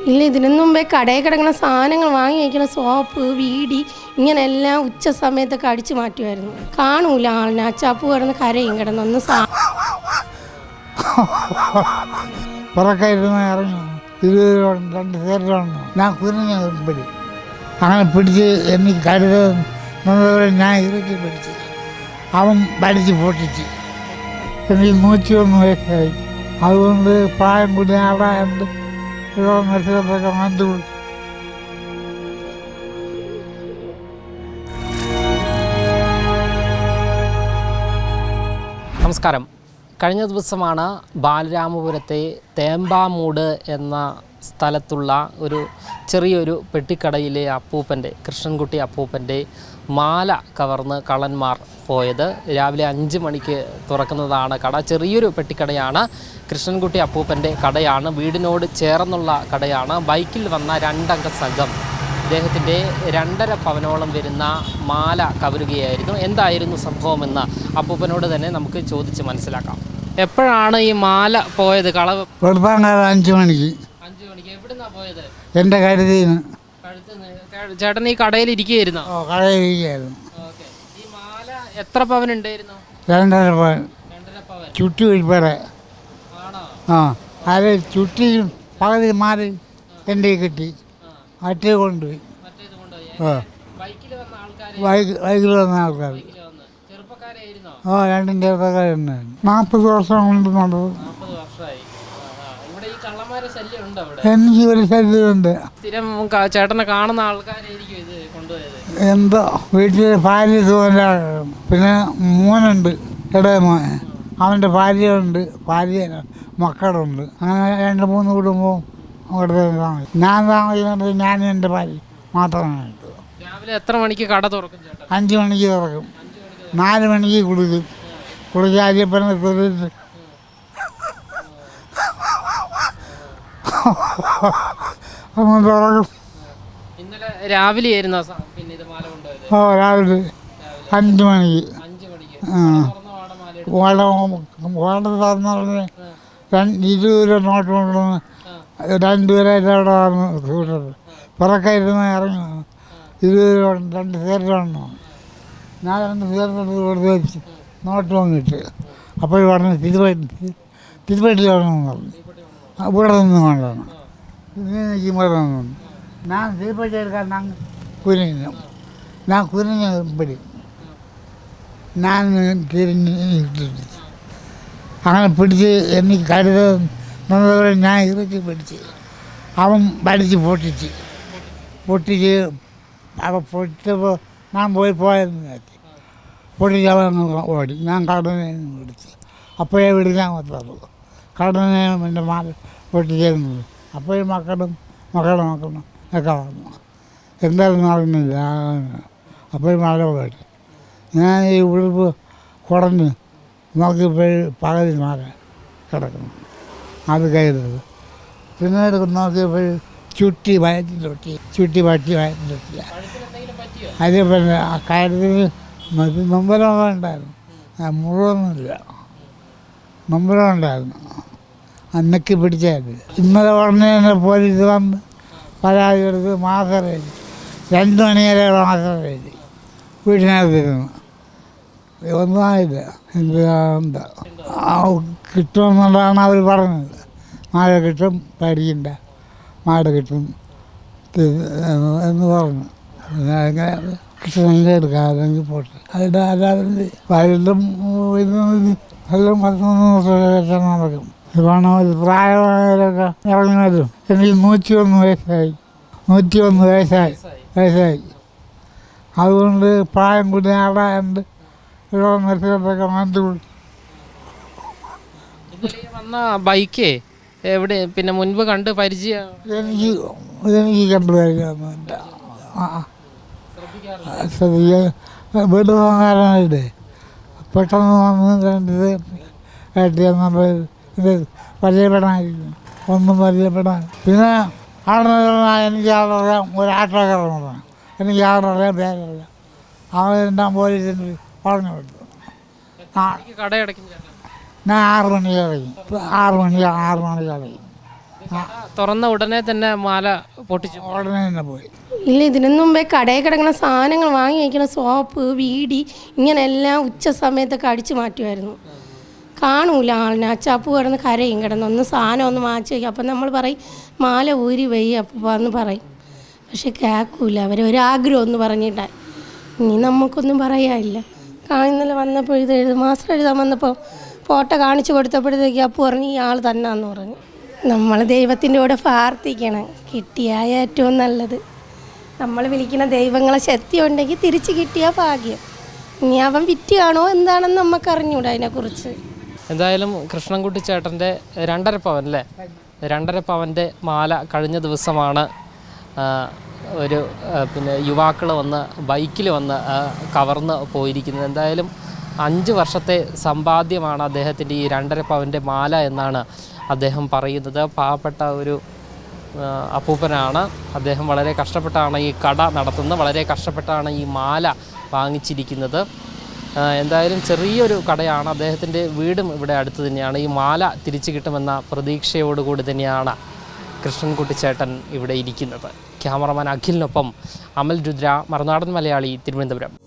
ഇല്ല ഇതിനു മുമ്പേ കടയിൽ കിടക്കുന്ന സാധനങ്ങൾ വാങ്ങി വയ്ക്കുന്ന സോപ്പ് വീടി ഇങ്ങനെല്ലാം ഉച്ച സമയത്തൊക്കെ അടിച്ചു മാറ്റുമായിരുന്നു. കാണൂല ആളിനെ. അച്ചാപ്പു കിടന്ന് കരയും കിടന്നൊന്ന് ഞാൻ അങ്ങനെ പിടിച്ച് എനിക്ക് കരുതുന്നതുപോലെ ഞാൻ ഇറക്കി പിടിച്ച്. അവൻ പഠിച്ച് പൊട്ടിച്ച്. എനിക്ക് നൂറ്റി ഒന്ന് വയസ്സായി. അതുകൊണ്ട് പ്രായം കൂടി അവിടെ നമസ്കാരം. കഴിഞ്ഞ ദിവസമാണ് ബാലരാമപുരത്തെ തേമ്പാമൂട് എന്ന സ്ഥലത്തുള്ള ഒരു ചെറിയൊരു പെട്ടിക്കടയിലെ അപ്പൂപ്പന്റെ കൃഷ്ണൻകുട്ടി അപ്പൂപ്പന്റെ മാല കവർന്ന് കള്ളന്മാർ പോയത്. രാവിലെ അഞ്ച് മണിക്ക് തുറക്കുന്നതാണ് കട. ചെറിയൊരു പെട്ടിക്കടയാണ്. കൃഷ്ണൻകുട്ടി അപ്പൂപ്പന്റെ കടയാണ്. വീടിനോട് ചേർന്നുള്ള കടയാണ്. ബൈക്കിൽ വന്ന രണ്ടംഗ സംഘം. അദ്ദേഹത്തിന്റെ രണ്ടര പവനോളം വരുന്ന മാല കവരുകയായിരുന്നു. എന്തായിരുന്നു സംഭവമെന്ന് അപ്പൂപ്പനോട് തന്നെ നമുക്ക് ചോദിച്ച് മനസ്സിലാക്കാം. എപ്പോഴാണ് ഈ മാല പോയത്? കളവ് വെളുപ്പാങ്കാലം അഞ്ച് മണിക്ക്. മണിക്ക്. എവിടുന്നാ പോയത്? എന്റെ കരുതിന് കഴുത്ത് ചേട്ടൻ ഈ കടയിൽ ഇരിക്കുകയായിരുന്നു ഓ കടയിരിക്കുകയായിരുന്നു ഓക്കെ. ഈ മാല എത്ര പവൻ ഉണ്ടായിരുന്നു? രണ്ടര പവൻ. രണ്ടര പവൻ. ചുറ്റി ഉൾപ്പെടെ. ആണോ? ആ അത് ചുറ്റിയും പകുതി മാറി എന്റെ കിട്ടി. മറ്റേ കൊണ്ടുപോയി. ആ. ബൈക്കിൽ വന്ന ആൾക്കാർ ആ രണ്ടും ചെറുപ്പക്കാരുണ്ടായിരുന്നു. നാൽപ്പത് വർഷം കൊണ്ട് നടന്നു നാൽപ്പത് വർഷമായി ആ, ആ. ഇവിടെ ഈ കള്ളന്മാരെ ശല്യം ഉണ്ട് അവിടെ എനിക്ക് ഒരു ശല്യമുണ്ട്. സ്ഥിരം ചേട്ടനെ കാണുന്ന ആൾക്കാരായിരിക്കും ഇത് കൊണ്ടുപോയത്. എന്തോ? വീട്ടിൽ ഭാര്യ തോന്നാ പിന്നെ മോനുണ്ട് ഇടയ മോൻ. അവന്റെ ഭാര്യയുണ്ട് ഭാര്യ മക്കളുണ്ട്. അങ്ങനെ രണ്ട് മൂന്ന് കുടുംബവും അവിടെ താമസിക്കും ഞാൻ താമസിക്കുന്നത് ഞാനും എന്റെ ഭാര്യ മാത്രമാണ്. രാവിലെ എത്ര മണിക്ക് കട തുറക്കും അഞ്ച് മണിക്ക് തുറക്കും. നാല് മണിക്ക് കുളിക്കും കുളിച്ച് അരിയപ്പനെ അങ്ങ് ഇന്നലെ രാവിലെ ആയിരുന്നു പിന്നെ ഇത് മാല കൊണ്ടുപോയത് ഓ രാവിലെ അഞ്ച് മണിക്ക് അഞ്ച് മണിക്ക്. തുറന്ന എടുത്തു. വാട വാട രണ്ട് ഇരുപത് രൂപ നോട്ട് കൊണ്ടുവന്ന്. രണ്ടുപേരായിട്ട് അവിടെ വന്ന് കൂട്ടത് പുറക്കായിരുന്നു ഇറങ്ങി. ഇരുപത് രൂപ രണ്ട് പേരിലാണ് ഞാൻ രണ്ട് പേരിനടുത്ത് കൊടുത്ത് നോട്ട് വാങ്ങിയിട്ട് അപ്പോൾ പറഞ്ഞു തിരുവട്ടി തിരുവട്ടി വേണമെന്ന് പറഞ്ഞു ഇവിടെ നിന്ന് വേണ്ടാണ് എനിക്ക് ഇവിടെ നിന്ന് ഞാൻ തിരുപ്പതി എടുക്കാൻ ഞാൻ കുനിഞ്ഞു ഞാൻ കുനിഞ്ഞ പിടി ഞാൻ തിരിഞ്ഞ് ഇട്ടിട്ട് അങ്ങനെ പിടിച്ച് എനിക്ക് കരുതുന്നതുപോലെ ഞാൻ ഇറക്കി പിടിച്ച് അവൻ പഠിച്ച് പൊട്ടിച്ച് പൊട്ടിച്ച് അവ പൊട്ടിച്ചപ്പോൾ ഞാൻ പോയി പോയെന്ന് വിചാരിച്ചു പൊട്ടിച്ച് അവൻ അങ്ങ് ഓടി ഞാൻ കടനെ പിടിച്ച് അപ്പോഴേ വിളിക്കാൻ പറ്റുള്ളൂ കടനെ എന്റെ മാല അപ്പോൾ ഈ മക്കളും മക്കളുടെ മക്കളും ഒക്കെ വന്നു. എന്തായാലും നടന്നില്ല അപ്പോൾ മഴ പോയിട്ട്. ഞാൻ ഈ ഉഴുപ്പ് കുടഞ്ഞ് നോക്കിപ്പോയി പകുതി മാറ കിടക്കുന്നു. അത് കയറുന്നത് പിന്നീട് നോക്കിയപ്പോൾ ചുറ്റി വയറ്റിലൊട്ടി ചുറ്റി പറ്റി വയറ്റിൽ കഴുത്തിന് അതിൽ പിന്നെ ആ കാര്യത്തിൽ നമ്പരമൊക്കെ ഉണ്ടായിരുന്നു. മുഴുവൊന്നുമില്ല നമ്പരം ഉണ്ടായിരുന്നു. അന്നൊക്കെ പിടിച്ചത് ഇന്നലെ ഉടനെ പോലീസ് വന്ന് പരാതി കൊടുത്ത് മാസം എഴുതി. രണ്ട് മണി വരെ മാസം എഴുതി. വീട്ടിനകത്തിരുന്നു ഒന്നും ആയില്ല. എന്താ കിട്ടുമെന്നുള്ളതാണ് അവർ പറഞ്ഞത്. മഴ കിട്ടും പേടിക്കണ്ട. മാട കിട്ടും. എന്ന് പറഞ്ഞു. അങ്ങനെ കിട്ടണമെങ്കിൽ എടുക്കാം അല്ലെങ്കിൽ പോട്ടെ. അതിന്റെ അല്ലാതെ വയലിലും വരുന്നത് എല്ലാം പത്തൊന്ന് നടക്കും. ഒരു പ്രായമായവരൊക്കെ ഇറങ്ങി വരും. എനിക്ക് നൂറ്റി ഒന്ന് വയസ്സായി. നൂറ്റി ഒന്ന് വയസ്സായി. വയസ്സായി. അതുകൊണ്ട് പ്രായം കൂടി അവിടെ ഉണ്ട് ഇവിടെ മത്സരത്തൊക്കെ ഈ വന്ന ബൈക്കേ? എവിടെ? പിന്നെ മുൻപ് കണ്ട് പരിചയം എനിക്ക് എനിക്ക് കണ്ടു പരിചയമൊന്നുമില്ല. ശ്രദ്ധിക്കാൻ വീട് വാങ്ങാനായിട്ട് പെട്ടെന്ന് വന്ന് കണ്ടത് ഏട്ടിയെന്നുള്ള ഇത് പരിചയപ്പെടാൻ ഒന്നും പരിചയപ്പെടാൻ. പിന്നെ അവിടെ എനിക്ക് ആടറിയാം ഒരു ആട്ടോക്കാരനാണ് എനിക്ക് ആടറിയാം പേരറിയാം. അവരെല്ലാം പോലീസിന് പറഞ്ഞു കൊടുത്തു. ഞാൻ ആറ് മണിക്ക് അടയ്ക്കും ആറ് മണി ആറ് മണിക്ക് അടയ്ക്കും തുറന്ന ഉടനെ തന്നെ മാല പൊട്ടിച്ചു. ഉടനെ തന്നെ പോയി. ഇല്ല ഇതിനു മുമ്പേ കടയിൽ കിടക്കുന്ന സാധനങ്ങൾ വാങ്ങി വയ്ക്കുന്ന സോപ്പ് വീടി ഇങ്ങനെ എല്ലാം ഉച്ച സമയത്തൊക്കെ അടിച്ചു മാറ്റുമായിരുന്നു. കാണൂല ആളിനെ. അച്ചാപ്പ് കിടന്ന് കരയും കിടന്ന് ഒന്ന് സാധനം ഒന്ന് മാറ്റി വയ്ക്കും. അപ്പം നമ്മൾ പറയും മാല ഊരി വയ്യ അപ്പന്ന് പറയും. പക്ഷെ കേൾക്കൂല. അവർ ഒരാഗ്രഹം ഒന്ന് പറഞ്ഞിട്ടായി ഇനി നമുക്കൊന്നും പറയാനില്ല. ഇന്നലെ വന്നപ്പോൾ ഇത് എഴുതി മാസ്റ്റർ എഴുതാൻ വന്നപ്പോൾ ഫോട്ടോ കാണിച്ചു കൊടുത്തപ്പോഴത്തേക്ക് അപ്പു പറഞ്ഞു ഈ ആൾ തന്നാന്ന് പറഞ്ഞു. നമ്മൾ ദൈവത്തിന്റെ കൂടെ പ്രാർത്ഥിക്കണം. കിട്ടിയായ ഏറ്റവും നല്ലത്. നമ്മൾ വിളിക്കുന്ന ദൈവങ്ങളെ ശക്തി ഉണ്ടെങ്കിൽ തിരിച്ച് കിട്ടിയ ഭാഗ്യം. ഇനി അവൻ വിറ്റ് കാണോ എന്താണെന്ന് നമുക്ക് അറിഞ്ഞൂടാ അതിനെക്കുറിച്ച്. എന്തായാലും കൃഷ്ണൻകുട്ടി ചേട്ടന്റെ രണ്ടര പവൻ അല്ലേ? രണ്ടര പവന്റെ മാല കഴിഞ്ഞ ദിവസമാണ് ഒരു പിന്നെ യുവാക്കൾ വന്ന് ബൈക്കിൽ വന്ന് കവർന്ന് പോയിരിക്കുന്നത്. എന്തായാലും അഞ്ച് വർഷത്തെ സമ്പാദ്യമാണ് അദ്ദേഹത്തിന്റെ ഈ രണ്ടര പവന്റെ മാല എന്നാണ് അദ്ദേഹം പറയുന്നത്. പാവപ്പെട്ട ഒരു അപ്പൂപ്പനാണ്. അദ്ദേഹം വളരെ കഷ്ടപ്പെട്ടാണ് ഈ കട നടത്തുന്നത്. വളരെ കഷ്ടപ്പെട്ടാണ് ഈ മാല വാങ്ങിച്ചിരിക്കുന്നത്. എന്തായാലും ചെറിയൊരു കടയാണ്. അദ്ദേഹത്തിന്റെ വീടും ഇവിടെ അടുത്ത് തന്നെയാണ്. ഈ മാല തിരിച്ചു കിട്ടുമെന്ന പ്രതീക്ഷയോടുകൂടി തന്നെയാണ് കൃഷ്ണൻകുട്ടിച്ചേട്ടൻ ഇവിടെ ഇരിക്കുന്നത്. ക്യാമറമാൻ അഖിലിനൊപ്പം അമൽ രുദ്ര മറുനാടൻ മലയാളി തിരുവനന്തപുരം.